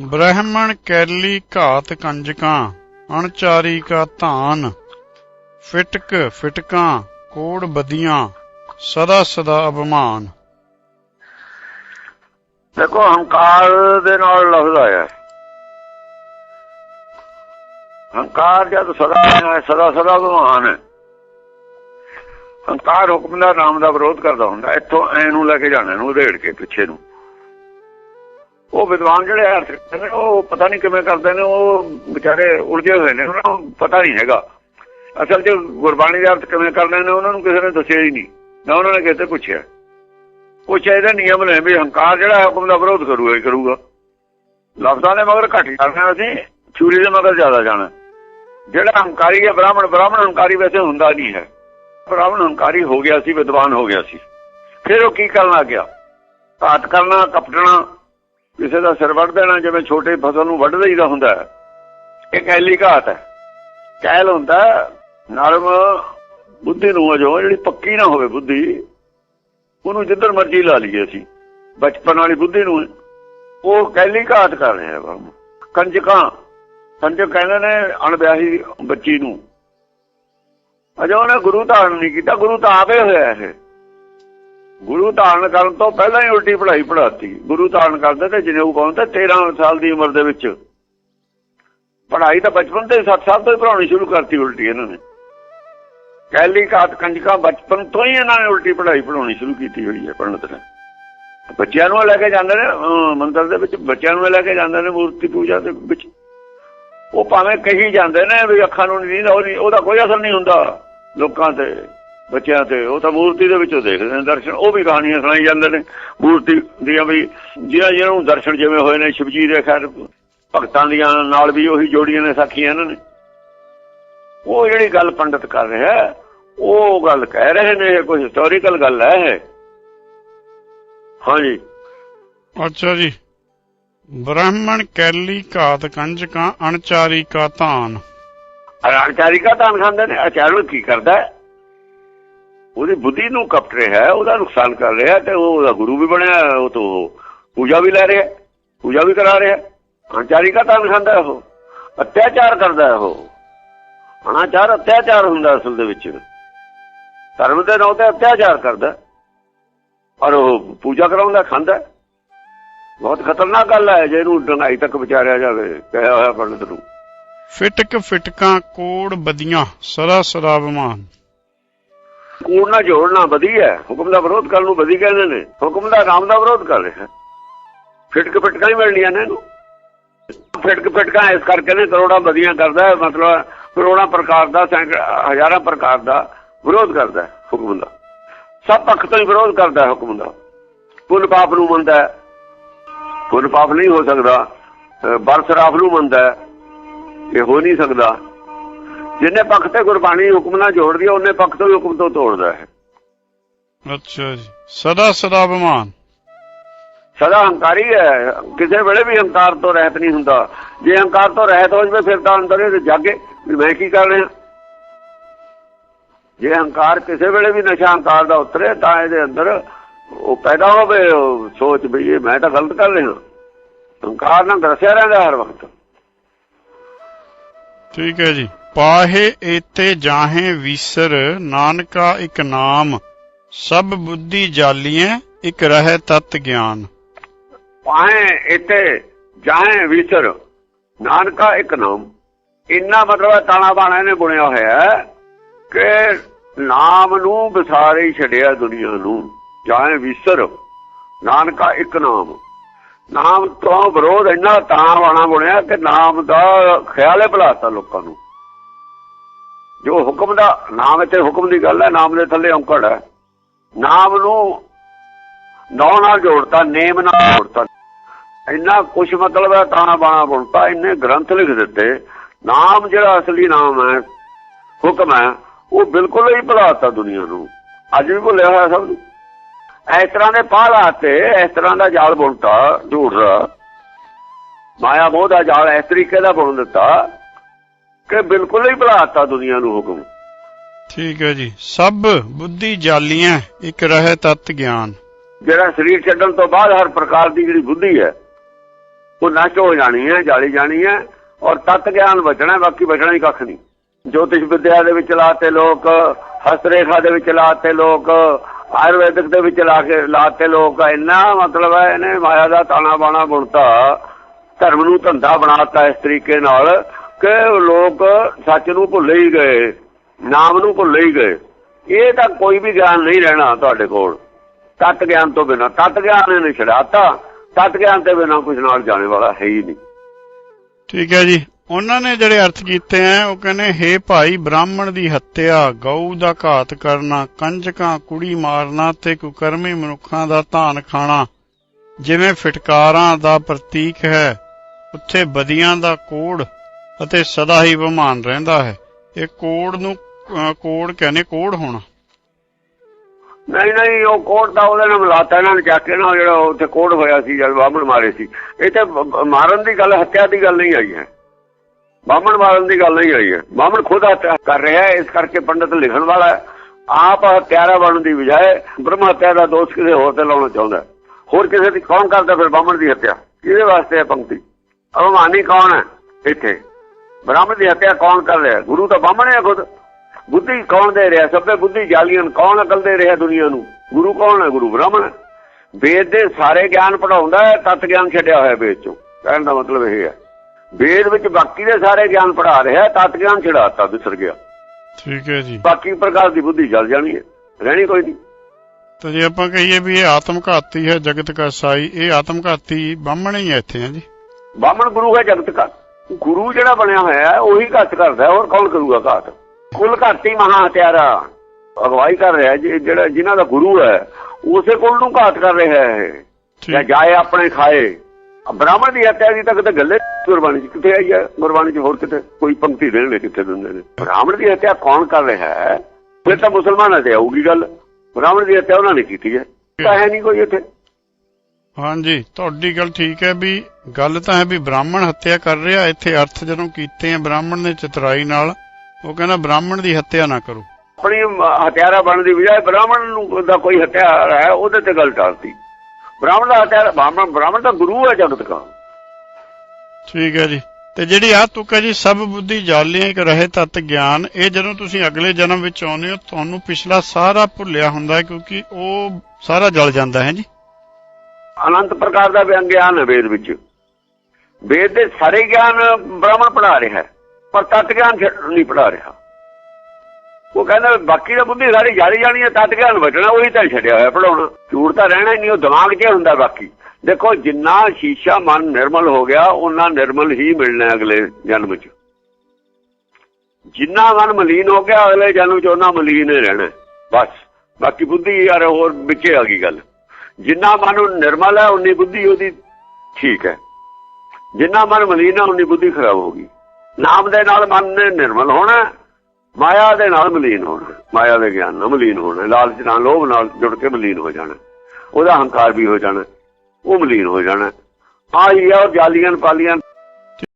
ਬ੍ਰਹਮਣ Kelly ਘਾਤ ਕੰਜਕਾਂ, ਅਣਚਾਰੀ ਕਾ ਧਾਨ, ਫਿਟਕ ਫਿਟਕਾਂ, ਕੋੜ ਬਦੀਆਂ, ਸਦਾ ਸਦਾ ਅਭਮਾਨ ਦੇਖੋ, ਹੰਕਾਰ ਦੇ ਨਾਲ ਲਫ਼ਜ਼ ਆਇਆ। ਹੰਕਾਰ ਜਦ ਸਦਾ ਹੈ, ਸਦਾ ਸਦਾ ਭਗਵਾਨ ਹੈ। ਹੰਕਾਰ ਹੁਕਮ ਦਾ ਨਾਮ ਦਾ ਵਿਰੋਧ ਕਰਦਾ ਹੁੰਦਾ, ਇੱਥੋਂ ਐ ਨੂੰ ਲੈ ਕੇ ਜਾਣਾ ਨੂੰ ਉਧੇੜ ਕੇ, ਪਿੱਛੇ ਨੂੰ। ਉਹ ਵਿਦਵਾਨ ਜਿਹੜੇ ਅਰਥ ਕਰਦੇ ਨੇ, ਉਹ ਪਤਾ ਨਹੀਂ ਕਿਵੇਂ ਕਰਦੇ ਨੇ, ਉਹ ਵਿਚਾਰੇ ਉਲਝੇ ਹੋਏ ਨੇ, ਉਹਨਾਂ ਨੂੰ ਪਤਾ ਨਹੀਂ ਹੈਗਾ। ਅਸਲ 'ਚ ਗੁਰਬਾਣੀ ਦੇ ਅਰਥ ਕਿਵੇਂ ਕਰਨੇ ਨੇ, ਉਹਨਾਂ ਨੂੰ ਕਿਸੇ ਨੇ ਦੱਸਿਆ ਹੀ ਨਹੀਂ ਨਾ ਉਹਨਾਂ ਨੇ ਕਿਸੇ ਪੁੱਛਿਆ। ਕੁਛ ਇਹਦਾ ਨਿਯਮ ਨੇ ਵੀ ਹੰਕਾਰ ਜਿਹੜਾ ਹੁਕਮ ਦਾ ਵਿਰੋਧ ਕਰੂਗਾ ਹੀ ਕਰੂਗਾ। ਲਫ਼ਜ਼ਾਂ ਦੇ ਮਗਰ ਘੱਟ ਕਰਨਾ ਅਸੀਂ, ਛੁਰੀ ਦੇ ਮਗਰ ਜ਼ਿਆਦਾ ਜਾਣਾ। ਜਿਹੜਾ ਹੰਕਾਰੀ ਹੈ, ਬ੍ਰਾਹਮਣ ਬ੍ਰਾਹਮਣ ਹੰਕਾਰੀ ਵੈਸੇ ਹੁੰਦਾ ਨਹੀਂ ਹੈ। ਬ੍ਰਾਹਮਣ ਹੰਕਾਰੀ ਹੋ ਗਿਆ ਸੀ, ਵਿਦਵਾਨ ਹੋ ਗਿਆ ਸੀ। ਫਿਰ ਉਹ ਕੀ ਕਰਨ ਲੱਗ ਗਿਆ? ਘਾਤ ਕਰਨਾ, ਕਪਟਣਾ ਕਿਸੇ ਦਾ ਸਿਰ ਵੱਢ ਦੇਣਾ, ਜਿਵੇਂ ਛੋਟੇ ਫਸਲ ਨੂੰ ਵੱਢ ਦੇਈਦਾ ਹੁੰਦਾ ਇਹ ਕਹਿਲੀ ਘਾਤ ਹੈ। ਕੈਲ ਹੁੰਦਾ ਨਰਮ ਬੁੱਧੀ ਨੂੰ ਜੋ ਜਿਹੜੀ ਪੱਕੀ ਨਾ ਹੋਵੇ ਬੁੱਧੀ, ਉਹਨੂੰ ਜਿੱਧਰ ਮਰਜ਼ੀ ਲਾ ਲਈਏ ਅਸੀਂ। ਬਚਪਨ ਵਾਲੀ ਬੁੱਧੀ ਨੂੰ ਉਹ ਕਹਿਲੀ ਘਾਤ ਕਰ ਰਿਹਾ ਵਾ ਕੰਜਕਾਂ, ਕੰਜਕ ਕਹਿੰਦੇ ਨੇ ਅਣਵਿਆਹੀ ਬੱਚੀ ਨੂੰ। ਅਜੇ ਉਹਨੇ ਗੁਰੂ ਧਾਰਨ ਨਹੀਂ ਕੀਤਾ, ਗੁਰੂ ਤਾਂ ਆਪੇ ਹੋਇਆ ਇਹ। ਗੁਰੂ ਧਾਰਨ ਕਰਨ ਤੋਂ ਪਹਿਲਾਂ ਹੀ ਉਲਟੀ ਪੜ੍ਹਾਈ ਪੜਾਤੀ ਗੁਰੂ ਧਾਰਨ ਕਰਦੇ ਤੇ ਜਨੇਊ ਪਾਉਂਦੇ 13 ਸਾਲ ਦੀ ਉਮਰ ਦੇ ਵਿੱਚ। ਪੜ੍ਹਾਈ ਤਾਂ ਬਚਪਨ ਤੇ 7 ਸਾਲ ਤੋਂ ਹੀ ਪੜਾਉਣੀ ਸ਼ੁਰੂ ਕਰਤੀ ਉਲਟੀ ਇਹਨਾਂ ਨੇ। ਕੈਲੀ ਕਾਤ ਕੰਜਕਾਂ ਬਚਪਨ ਤੋਂ ਹੀ ਇਹਨਾਂ ਨੇ ਉਲਟੀ ਪੜ੍ਹਾਈ ਪੜਾਉਣੀ ਸ਼ੁਰੂ ਕੀਤੀ ਹੋਈ ਹੈ ਪੰਡਤ ਨੇ। ਬੱਚਿਆਂ ਨੂੰ ਲੈ ਕੇ ਜਾਂਦੇ ਨੇ, ਅਹ, ਮੰਦਿਰ ਦੇ ਵਿੱਚ ਬੱਚਿਆਂ ਨੂੰ ਲੈ ਕੇ ਜਾਂਦੇ ਨੇ ਮੂਰਤੀ ਪੂਜਾ ਦੇ ਵਿੱਚ। ਉਹ ਭਾਵੇਂ ਕਹੀ ਜਾਂਦੇ ਨੇ ਵੀ ਅੱਖਾਂ ਨੂੰ ਨੀਂਦ ਆਉਂਦੀ ਉਹਦਾ ਕੋਈ ਅਸਰ ਨਹੀਂ ਹੁੰਦਾ ਲੋਕਾਂ ਤੇ। ਬੱਚਿਆਂ ਤੇ ਉਹ ਤਾਂ ਮੂਰਤੀ ਦੇ ਵਿੱਚੋਂ ਦੇਖਦੇ ਨੇ ਦਰਸ਼ਨ ਉਹ ਵੀ ਕਹਾਣੀਆਂ ਸੁਣਾਈ ਜਾਂਦੇ ਨੇ। ਮੂਰਤੀ ਦੀਆਂ ਵੀ ਜਿਹੜਾ ਜਿਹਨਾਂ ਨੂੰ ਦਰਸ਼ਨ ਜਿਵੇਂ ਹੋਏ ਨੇ ਸ਼ਿਵਜੀ ਦੇ ਖੈਰ ਭਗਤਾਂ ਦੀਆਂ ਨਾਲ ਵੀ ਉਹੀ ਜੋੜੀਆਂ ਨੇ ਸਾਖੀਆਂ ਇਹਨਾਂ ਨੇ। ਉਹ ਜਿਹੜੀ ਗੱਲ ਪੰਡਤ ਕਰ ਰਿਹਾ ਉਹ ਗੱਲ ਕਹਿ ਰਹੇ ਨੇ ਇਹ ਕੋਈ ਹਿਸਟੋਰੀਕਲ ਗੱਲ ਹੈ ਇਹ। ਹਾਂਜੀ। ਅੱਛਾ ਜੀ। ਬ੍ਰਾਹਮਣ ਕੈਲੀ ਘਾਤ ਕੰਜਕਾਂ ਅਣਚਾਰੀ ਕਾ ਧਾਨ ਅਣਚਾਰੀ ਕਾ ਤਾਂ ਖਾਂਦੇ ਨੇ ਅਚਾਰੂ ਕੀ ਕਰਦਾ ਹੈ? ਉਹਦੀ ਬੁੱਧੀ ਨੂੰ ਕਪਟ ਰਿਹਾ ਹੈ, ਉਹਦਾ ਨੁਕਸਾਨ ਕਰ ਰਿਹਾ ਤੇ ਉਹਦਾ ਗੁਰੂ ਵੀ ਬਣਿਆ ਉਹ ਤੋਂ ਪੂਜਾ ਵੀ ਲੈ ਰਿਹਾ ਪੂਜਾ ਵੀ ਕਰਾ ਰਿਹਾ ਅਣਚਾਰੀ ਕਾ ਤਾਂ ਖਾਂਦਾ ਉਹ ਅਤਿਆਚਾਰ ਕਰਦਾ ਉਹ। ਅਣਾਚਾਰ ਅਤਿਆਚਾਰ ਹੁੰਦਾ ਅਸਲ ਦੇ ਵਿੱਚ। ਧਰਮ ਦੇ ਨਾਂ ਤੇ ਅਤਿਆਚਾਰ ਕਰਦਾ ਔਰ ਉਹ ਪੂਜਾ ਕਰਾਉਂਦਾ ਖਾਂਦਾ ਬਹੁਤ ਖਤਰਨਾਕ ਗੱਲ ਹੈ ਜੇ ਇਹਨੂੰ ਡੰਗਾਈ ਤੱਕ ਵਿਚਾਰਿਆ ਜਾਵੇ ਕਹਿਆ ਹੋਇਆ ਪੰਡਤ ਨੂੰ। ਫਿਟਕ ਫਿਟਕਾਂ ਕੋੜ ਬਦੀਆਂ ਸਦਾ ਸਦਾ ਅਭਮਾਨ ਜੋੜਨਾ ਵਧੀਆ ਹੁਕਮ ਦਾ ਵਿਰੋਧ ਕਰਨ ਨੂੰ ਵਧੀ ਕਹਿੰਦੇ ਨੇ। ਹੁਕਮ ਦਾ ਨਾਮ ਦਾ ਵਿਰੋਧ ਕਰ ਰਿਹਾ ਫਿਟਕ ਫਿਟਕਾਂ ਹੀ ਮਿਲਣੀਆਂ ਨੇ ਇਹਨੂੰ। ਫਿਟਕ ਫਿਟਕਾਂ ਇਸ ਕਰਕੇ ਨੇ ਕਰੋੜਾਂ ਵਧੀਆਂ ਕਰਦਾ ਮਤਲਬ ਕਰੋੜਾਂ ਪ੍ਰਕਾਰ ਦਾ, ਸੈਂਕੜਾ, ਹਜ਼ਾਰਾਂ ਪ੍ਰਕਾਰ ਦਾ ਵਿਰੋਧ ਕਰਦਾ ਹੁਕਮ ਦਾ। ਸਭ ਪੱਖ ਤੋਂ ਹੀ ਵਿਰੋਧ ਕਰਦਾ ਹੁਕਮ ਦਾ। ਪੁੰਨ ਪਾਪ ਨੂੰ ਮੰਨਦਾ ਹੈ। ਪੁੰਨ ਪਾਪ ਨਹੀਂ ਹੋ ਸਕਦਾ। ਬਰਸਰਾਫ ਨੂੰ ਮੰਨਦਾ ਇਹ ਹੋ ਨਹੀਂ ਸਕਦਾ। ਜਿੰਨੇ ਪੱਖ ਤੇ ਗੁਰਬਾਣੀ ਹੁਕਮ ਨਾਲ ਜੋੜਦੀ ਹੈ ਉਹਨੇ ਪੱਖ ਤੋਂ ਹੁਕਮ ਤੋਂ ਤੋੜਦਾ ਹੈ। ਅੱਛਾ ਜੀ। ਸਦਾ ਸਦਾ ਅਭਮਾਨ। ਸਦਾ ਹੰਕਾਰੀ ਹੈ। ਕਿਸੇ ਵੇਲੇ ਵੀ ਹੰਕਾਰ ਤੋਂ ਰਹਿਤ ਨਹੀਂ ਹੁੰਦਾ। ਜੇ ਹੰਕਾਰ ਤੋਂ ਰਹਿਤ ਹੋ ਜਵੇ ਫਿਰ ਤਾਂ ਅੰਦਰ ਇਹ ਜਾਗੇ ਮੈਂ ਕੀ ਕਰ ਰਿਹਾ। ਜੇ ਹੰਕਾਰ ਕਿਸੇ ਵੇਲੇ ਵੀ ਨਸ਼ਾ ਹੰਕਾਰ ਦਾ ਉਤਰੇ ਤਾਂ ਇਹਦੇ ਅੰਦਰ ਉਹ ਪੈਦਾ ਹੋਵੇ ਸੋਚ ਵੀ ਇਹ ਮੈਂ ਤਾਂ ਗਲਤ ਕਰ ਰਿਹਾ। ਹੰਕਾਰ ਨਾਲ ਗਰਸਿਆ ਰਹਿੰਦਾ ਹਰ ਵਕਤ। ਠੀਕ ਹੈ ਜੀ। ਪਾਹੇ ਏਤੇ ਜਾਹੇ ਵੀਸਰ, ਨਾਨਕਾ ਇਕ ਨਾਮ, ਸਭ ਬੁੱਧੀ ਜਾਲੀਏ ਇਕ ਰਹਿ ਤਤ ਗਿਆਨ। ਪਾਏ ਇਤੇ ਜਾਏ ਵਿਚਰ ਨਾਨਕਾ ਇਕ ਨਾਮ। ਇੰਨਾ ਮਤਲਬ ਹੈ ਤਾਣਾ ਬਾਣਾ ਇਹਨੇ ਬੁਣਿਆ ਹੋਇਆ ਹੈ ਕਿ ਨਾਮ ਨੂੰ ਵਿਸਾਰੇ ਹੀ ਛੱਡਿਆ ਦੁਨੀਆ ਨੂੰ। ਜਾਏ ਵਿਸਰ, ਨਾਨਕਾ ਇੱਕ ਨਾਮ। ਨਾਮ ਤੋਂ ਵਿਰੋਧ ਇੰਨਾ ਤਾਂ ਬਾਣਾ ਬੁਣਿਆ ਕਿ ਨਾਮ ਦਾ ਖਿਆਲ ਖਿਆਲੇ ਭੁਲਾਤਾ ਲੋਕਾਂ ਨੂੰ। ਜੋ ਹੁਕਮ ਦਾ ਨਾਮ ਇੱਥੇ ਹੁਕਮ ਦੀ ਗੱਲ ਹੈ, ਨਾਮ ਦੇ ਥੱਲੇ ਔਂਕੜ ਹੈ। ਨਾਮ ਨੂੰ ਨੌ ਨਾਲ ਜੋੜਤਾ, ਨੇਮ ਨਾਲ ਜੋੜਤਾ। ਇੰਨਾ ਕੁਛ ਮਤਲਬ ਹੈ, ਤਾਣਾ ਬਾਣਾ ਬੁਣਤਾ, ਇੰਨੇ ਗ੍ਰੰਥ ਲਿਖ ਦਿੱਤੇ। ਨਾਮ ਜਿਹੜਾ ਅਸਲੀ ਨਾਮ ਹੈ, ਹੁਕਮ ਹੈ, ਉਹ ਬਿਲਕੁਲ ਹੀ ਭੁਲਾਤਾ ਦੁਨੀਆ ਨੂੰ। ਅੱਜ ਵੀ ਭੁੱਲਿਆ ਹੋਇਆ ਸਭ ਨੂੰ। ਇਸ ਤਰ੍ਹਾਂ ਦੇ ਪਾਹ ਇਸ ਤਰ੍ਹਾਂ ਦਾ ਜਾਲ ਬੁਣਤਾ, ਝੂਠ ਮਾਇਆ ਮੋਹ ਦਾ ਜਾਲ ਇਸ ਤਰੀਕੇ ਦਾ ਬੁਣ ਦਿੱਤਾ ਕਿ ਬਿਲਕੁਲ ਹੀ ਭੁਲਾਤਾ ਦੁਨੀਆ ਨੂੰ ਹੁਕਮ। ਠੀਕ ਹੈ ਜੀ। ਸਭ ਬੁੱਧੀ ਜਾਲੀਆਂ ਇੱਕ ਰਹਿ ਤਤ ਗਿਆਨ। ਜਿਹੜਾ ਸਰੀਰ ਛੱਡਣ ਤੋਂ ਬਾਅਦ ਹਰ ਪ੍ਰਕਾਰ ਦੀ ਜਿਹੜੀ ਬੁੱਧੀ ਹੈ ਉਹ ਨਸ਼ਟ ਹੋ ਜਾਣੀ ਹੈ ਜਾਲੀ ਜਾਣੀ ਹੈ ਔਰ ਤਤ ਗਿਆਨ ਬਚਣਾ ਬਾਕੀ ਬਚਣਾ ਹੀ ਕੱਖ ਨਹੀਂ। ਜੋਤਿਸ਼ ਵਿਦਿਆ ਦੇ ਵਿੱਚ ਲਾਤੇ ਲੋਕ ਹਸਤਰੇਖਾ ਦੇ ਵਿੱਚ ਲਾਤੇ ਲੋਕ ਆਯੁਰਵੈਦਿਕ ਦੇ ਵਿੱਚ ਲਾ ਕੇ ਲਾਤੇ ਲੋਕ ਇੰਨਾ ਮਤਲਬ ਹੈ ਇਹਨੇ ਮਾਇਆ ਦਾ ਤਾਣਾ ਬਾਣਾ ਬੁਣਤਾ ਧਰਮ ਨੂੰ ਧੰਦਾ ਬਣਾਤਾ ਇਸ ਤਰੀਕੇ ਨਾਲ ਕਿ ਲੋਕ ਸੱਚ ਨੂੰ ਭੁੱਲ ਹੀ ਗਏ, ਨਾਮ ਨੂੰ ਭੁੱਲ ਹੀ ਗਏ। ਇਹ ਤਾਂ ਕੋਈ ਵੀ ਗਿਆਨ ਨਹੀਂ ਰਹਿਣਾ ਤੁਹਾਡੇ ਕੋਲ। ਤਤ ਗਿਆਨ ਤੋਂ ਬਿਨਾ, ਤਤ ਗਿਆਨ ਨੇ ਛਡਾਤਾ। ਤਤ ਗਿਆਨ ਤੇ ਬਿਨਾ ਕੁਝ ਨਾਲ ਜਾਣੇ ਵਾਲਾ ਹੈ ਹੀ ਨਹੀਂ। ਠੀਕ ਹੈ ਜੀ। ਉਹਨਾਂ ਨੇ ਜਿਹੜੇ ਅਰਥ ਕੀਤੇ ਆ ਉਹ ਕਹਿੰਦੇ, ਹੇ ਭਾਈ ਬ੍ਰਾਹਮਣ ਦੀ ਹੱਤਿਆ, ਗਊ ਦਾ ਘਾਤ ਕਰਨਾ, ਕੰਜਕਾਂ, ਕੁੜੀ ਮਾਰਨਾ ਤੇ ਕੁਕਰਮੀ ਮਨੁੱਖਾਂ ਦਾ ਧਾਨ ਖਾਣਾ। ਜਿਵੇਂ ਫਟਕਾਰਾਂ ਦਾ ਪ੍ਰਤੀਕ ਹੈ, ਉੱਥੇ ਬਦੀਆਂ ਦਾ ਕੋੜ ਅਤੇ ਸਦਾ ਹੀ ਬਮਾਨ ਰਹਿੰਦਾ ਹੈ। ਇਹ ਕੋੜ ਨੂੰ ਕੋੜ ਕਹਿੰਦੇ ਕੋੜ ਹੋਣਾ। ਨਹੀਂ ਨਹੀਂ, ਉਹ ਕੋਟ ਦਾ ਉਹਦੇ ਨਾਲ ਮਿਲਾਤਾ, ਇਹਨਾਂ ਨੇ ਚੱਕ ਕੇ ਨਾ ਜਿਹੜਾ ਉੱਥੇ ਕੋਟ ਹੋਇਆ ਸੀ, ਜਦ ਬਾਹਮਣ ਮਾਰੇ ਸੀ। ਇਹ ਤੇ ਮਾਰਨ ਦੀ ਗੱਲ, ਹੱਤਿਆ ਦੀ ਗੱਲ ਨਹੀਂ ਆਈ ਹੈ। ਬਾਹਮਣ ਮਾਰਨ ਦੀ ਗੱਲ ਨਹੀਂ ਆਈ ਹੈ। ਬਾਹਮਣ ਖੁਦ ਹੱਤਿਆ ਕਰ ਰਿਹਾ ਹੈ, ਇਸ ਕਰਕੇ ਪੰਡਤ ਲਿਖਣ ਵਾਲਾ ਆਪ ਹੱਤਿਆਰਾ ਬਣਨ ਦੀ ਬਜਾਏ ਬ੍ਰਹਮ ਹੱਤਿਆ ਦਾ ਦੋਸ਼ ਕਿਸੇ ਹੋਰ ਤੇ ਲਾਉਣਾ ਚਾਹੁੰਦਾ ਹੋਰ ਕਿਸੇ ਦੀ, ਕੌਣ ਕਰਦਾ ਫਿਰ ਬਾਹਮਣ ਦੀ ਹੱਤਿਆ? ਕਿਹਦੇ ਵਾਸਤੇ ਹੈ ਪੰਕਤੀ? ਅਭਮਾਨੀ ਕੌਣ ਹੈ ਇੱਥੇ? ਬ੍ਰਾਹਮਣ ਦੀ ਹੱਤਿਆ ਕੌਣ ਕਰ ਰਿਹਾ? ਗੁਰੂ ਤਾਂ ਬਾਹਮਣ ਹੈ ਖੁਦ। ਬੁੱਧੀ ਕੌਣ ਦੇ ਰਿਹਾ? ਸਭੇ ਬੁੱਧੀ ਜਾਲੀਆਂ ਕੌਣ ਅਕਲ ਦੇ ਰਿਹਾ ਦੁਨੀਆ ਨੂੰ? ਗੁਰੂ ਕੌਣ ਹੈ? ਗੁਰੂ ਬ੍ਰਾਹਮਣ। ਵੇਦ ਦੇ ਸਾਰੇ ਗਿਆਨ ਪੜਾਉਂਦਾ ਹੈ ਤਤ ਗਿਆਨ ਛੱਡਿਆ ਹੋਇਆ ਵੇਦ ਚੋਂ। ਕਹਿਣ ਦਾ ਮਤਲਬ ਇਹ ਹੈ। ਵੇਦ ਵਿੱਚ ਬਾਕੀ ਦੇ ਸਾਰੇ ਗਿਆਨ ਪੜਾ ਰਿਹਾ ਤਤ ਗਿਆਨ ਛਡਾਤਾ ਵਿਸਰ ਗਿਆ। ਠੀਕ ਹੈ ਜੀ। ਬਾਕੀ ਪ੍ਰਕਾਰ ਦੀ ਬੁੱਧੀ ਜਲ ਜਾਣੀ ਹੈ। ਰਹਿਣੀ ਕੋਈ ਨਹੀਂ। ਤਾਂ ਜੇ ਆਪਾਂ ਕਹੀਏ ਵੀ ਇਹ ਆਤਮਘਾਤੀ ਹੈ ਜਗਤ ਕਾ ਸਾਈ ਇਹ ਆਤਮਘਾਤੀ ਬਾਹਮਣ ਹੀ ਹੈ ਇੱਥੇ ਹੈ ਜੀ। ਬਾਹਮਣ ਗੁਰੂ ਹੈ ਜਗਤ ਦਾ ਗੁਰੂ ਜਿਹੜਾ ਬਣਿਆ ਹੋਇਆ ਹੈ ਉਹੀ ਘਾਤ ਕਰਦਾ ਹੈ, ਹੋਰ ਕੌਣ ਕਰੂਗਾ ਘਾਤ ਕੁਲ ਘਾਤੀ ਮਹਾ ਹਤਿਆਰਾ ਅਗਵਾਈ ਕਰ ਰਿਹਾ ਜਿਹੜਾ ਜਿਨ੍ਹਾਂ ਦਾ ਗੁਰੂ ਹੈ ਉਸੇ ਕੁਲ ਨੂੰ ਘਾਤ ਕਰ ਰਿਹਾ ਹੈ ਜਾਂ ਜਾਏ ਆਪਣੇ ਖਾਏ। ਬ੍ਰਾਹਮਣ ਦੀ ਹੱਤਿਆ ਦੀ ਤਾਂ ਕਿਤੇ ਗੱਲੇ ਗੁਰਬਾਣੀ ਚ ਕਿੱਥੇ ਆਈ ਹੈ? ਗੁਰਬਾਣੀ ਚ ਹੋਰ ਕਿਤੇ ਕੋਈ ਪੰਕਤੀ ਦੇਣਗੇ ਕਿੱਥੇ ਦਿੰਦੇ ਨੇ? ਬ੍ਰਾਹਮਣ ਦੀ ਹੱਤਿਆ ਕੌਣ ਕਰ ਰਿਹਾ ਹੈ? ਫਿਰ ਤਾਂ ਮੁਸਲਮਾਨਾਂ ਤੇ ਆਊਗੀ ਗੱਲ। ਬ੍ਰਾਹਮਣ ਦੀ ਹੱਤਿਆ ਉਹਨਾਂ ਨੇ ਕੀਤੀ ਹੈ। ਤਾਂ ਹੈ ਨਹੀਂ ਕੋਈ ਇੱਥੇ। ਹਾਂਜੀ ਤੁਹਾਡੀ ਗੱਲ ਠੀਕ ਹੈ ਵੀ ਗੱਲ ਤਾਂ ਹੈ ਵੀ ਬ੍ਰਾਹਮਣ ਹੱਤਿਆ ਕਰ ਰਿਹਾ ਇੱਥੇ ਅਰਥ ਜਦੋਂ ਕੀਤੇ ਆ ਬ੍ਰਾਹਮਣ ਨੇ ਚਤੁਰਾਈ ਨਾਲ ਉਹ ਕਹਿੰਦਾ ਬ੍ਰਾਹਮਣ ਦੀ ਹੱਤਿਆ ਨਾ ਕਰੋ। ਆਪਣੀ ਹਥਿਆਰਾ ਬਣਨ ਦੀ ਬਜਾਏ ਬ੍ਰਾਹਮਣ ਨੂੰ ਦਾ ਕੋਈ ਹਥਿਆਰ ਹੈ ਉਹਦੇ ਤੇ ਗੱਲ ਟਾਲਤੀ। ਬ੍ਰਾਹਮਣ ਦਾ ਹਥਿਆਰ ਬ੍ਰਾਹਮਣ ਬ੍ਰਾਹਮਣ ਦਾ ਗੁਰੂ ਹੈ ਜਗਤ ਦਾ। ਠੀਕ ਹੈ ਜੀ। ਤੇ ਜਿਹੜੀ ਆ ਤੁਕ ਜੀ ਸਭ ਬੁੱਧੀ ਜਾਲੀਆਂ ਇੱਕ ਰਹੇ ਤਤ ਗਿਆਨ ਇਹ ਜਦੋਂ ਤੁਸੀਂ ਅਗਲੇ ਜਨਮ ਵਿੱਚ ਆਉਂਦੇ ਹੋ ਤੁਹਾਨੂੰ ਪਿਛਲਾ ਸਾਰਾ ਭੁੱਲਿਆ ਹੁੰਦਾ ਕਿਉਂਕਿ ਉਹ ਸਾਰਾ ਜਲ ਜਾਂਦਾ ਹੈ ਜੀ। ਅਨੰਤ ਪ੍ਰਕਾਰ ਦਾ ਵਿਅੰਗ ਗਿਆਨ ਹੈ ਵੇਦ ਵਿੱਚ। ਵੇਦ ਦੇ ਸਾਰੇ ਗਿਆਨ ਬ੍ਰਾਹਮਣ ਪੜਾ ਰਿਹਾ ਹੈ, ਪਰ ਤਤ ਗਿਆਨ ਨਹੀਂ ਪੜਾ ਰਿਹਾ। ਉਹ ਕਹਿੰਦਾ ਬਾਕੀ ਦਾ ਬੁੱਧੀ ਸਾਰੀ ਜਾਰੀ ਜਾਣੀ ਹੈ, ਤਤ ਗਿਆਨ ਬਚਣਾ, ਉਹੀ ਤਾਂ ਛੱਡਿਆ ਹੋਇਆ ਪੜਾਉਣਾ ਝੂਠ ਤਾਂ ਰਹਿਣਾ ਹੀ ਨਹੀਂ, ਉਹ ਦਿਮਾਗ 'ਚ ਹੁੰਦਾ ਬਾਕੀ। ਦੇਖੋ, ਜਿੰਨਾ ਸ਼ੀਸ਼ਾ ਮਨ ਨਿਰਮਲ ਹੋ ਗਿਆ ਉਹਨਾਂ ਨਿਰਮਲ ਹੀ ਮਿਲਣਾ ਅਗਲੇ ਜਨਮ 'ਚ। ਜਿੰਨਾ ਮਨ ਮਲੀਨ ਹੋ ਗਿਆ, ਅਗਲੇ ਜਨਮ 'ਚ ਉਹਨਾਂ ਮਲੀਨ ਹੀ। ਰਹਿਣਾ ਬਸ, ਬਾਕੀ ਬੁੱਧੀ ਯਾਰ ਹੋਰ ਵਿੱਚੇ ਆ ਗਈ ਗੱਲ। ਜਿੰਨਾ ਮਨ ਨਿਰਮਲ ਹੈ, ਉਨੀ ਬੁੱਧੀ ਉਹਦੀ ਠੀਕ ਹੈ। ਜਿੰਨਾ ਮਨ ਮਲੀਨ ਹੈ, ਉਨੀ ਬੁੱਧੀ ਖਰਾਬ ਹੋ ਗਈ। ਨਾਮ ਦੇ ਨਾਲ ਮਨ ਨੇ ਨਿਰਮਲ ਹੋਣਾ, ਮਾਇਆ ਦੇ ਨਾਲ ਮਲੀਨ ਹੋਣਾ, ਮਾਇਆ ਦੇ ਗਿਆਨ ਨਾਲ ਮਲੀਨ ਹੋਣਾ, ਲਾਲਚ ਨਾਲ, ਲੋਭ ਨਾਲ ਜੁੜ ਕੇ ਮਲੀਨ ਹੋ ਜਾਣਾ। ਉਹਦਾ ਹੰਕਾਰ ਵੀ ਹੋ ਜਾਣਾ, ਉਹ ਮਲੀਨ ਹੋ ਜਾਣਾ। ਹੈ। ਹੀ ਆ ਉਹ ਜਾਲੀਆਂ ਪਾਲੀਆਂ